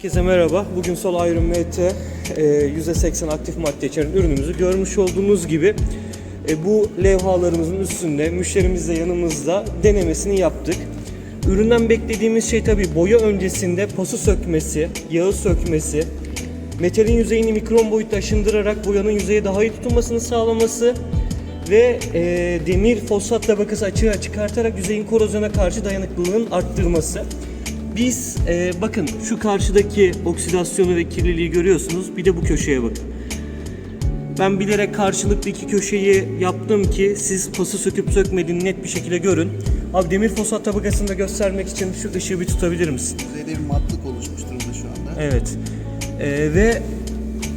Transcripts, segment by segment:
Herkese merhaba. Bugün Sol Iron MT e, %80 aktif madde içeren ürünümüzü görmüş olduğunuz gibi e, bu levhalarımızın üstünde müşterimizle yanımızda denemesini yaptık. Üründen beklediğimiz şey tabi boya öncesinde pası sökmesi, yağı sökmesi, metalin yüzeyini mikron boyutta aşındırarak boyanın yüzeye daha iyi tutunmasını sağlaması ve e, demir fosfat tabakası açığa çıkartarak yüzeyin korozyona karşı dayanıklılığın arttırması. Biz e, bakın şu karşıdaki oksidasyonu ve kirliliği görüyorsunuz. Bir de bu köşeye bakın. Ben bilerek karşılıklı iki köşeyi yaptım ki siz pası söküp sökmediğini net bir şekilde görün. Abi demir fosfat tabakasını da göstermek için şu ışığı bir tutabilir misin? Yüzeyde bir matlık oluşmuş durumda şu anda. Evet. E, ve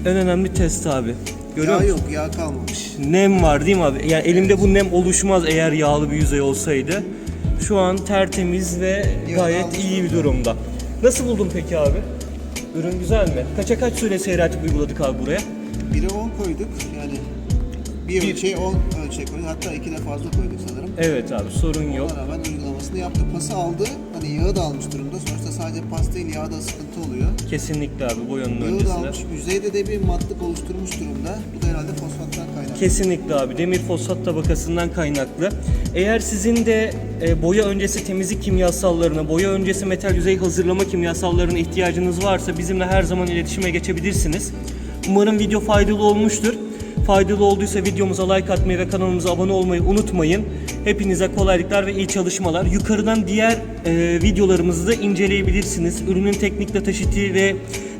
en önemli test abi. Görüyor Yağ musun? yok, yağ kalmamış. Nem var değil mi abi? Yani elimde bu nem oluşmaz eğer yağlı bir yüzey olsaydı. Şu an tertemiz ve gayet iyi bir durumda. Nasıl buldun peki abi? Ürün güzel mi? Kaça kaç süre seyretip uyguladık abi buraya? 1'e 10 koyduk yani. Bir, Bir- ölçeği 10 ölçek koyduk. Hatta 2 de fazla koyduk sanırım. Evet abi sorun yok. Ona rağmen uygulamasını yaptı. Pası aldı. Hani yağı da almış durumda. Sonuçta sadece pas değil yağda sıkıntı oluyor. Kesinlikle abi boyanın Yağı da öncesinde. almış. Yüzeyde de bir matlık oluşturmuş durumda. Bu da herhalde fosfattan kaynaklı. Kesinlikle abi demir fosfat tabakasından kaynaklı. Eğer sizin de boya öncesi temizlik kimyasallarına, boya öncesi metal yüzey hazırlama kimyasallarına ihtiyacınız varsa bizimle her zaman iletişime geçebilirsiniz. Umarım video faydalı olmuştur. Faydalı olduysa videomuza like atmayı ve kanalımıza abone olmayı unutmayın. Hepinize kolaylıklar ve iyi çalışmalar. Yukarıdan diğer e, videolarımızı da inceleyebilirsiniz. Ürünün teknik data ve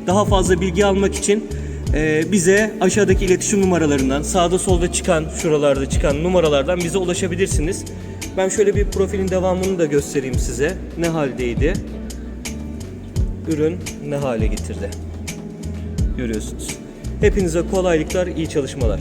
daha fazla bilgi almak için ee, bize aşağıdaki iletişim numaralarından, sağda solda çıkan, şuralarda çıkan numaralardan bize ulaşabilirsiniz. Ben şöyle bir profilin devamını da göstereyim size. Ne haldeydi? Ürün ne hale getirdi? Görüyorsunuz. Hepinize kolaylıklar, iyi çalışmalar.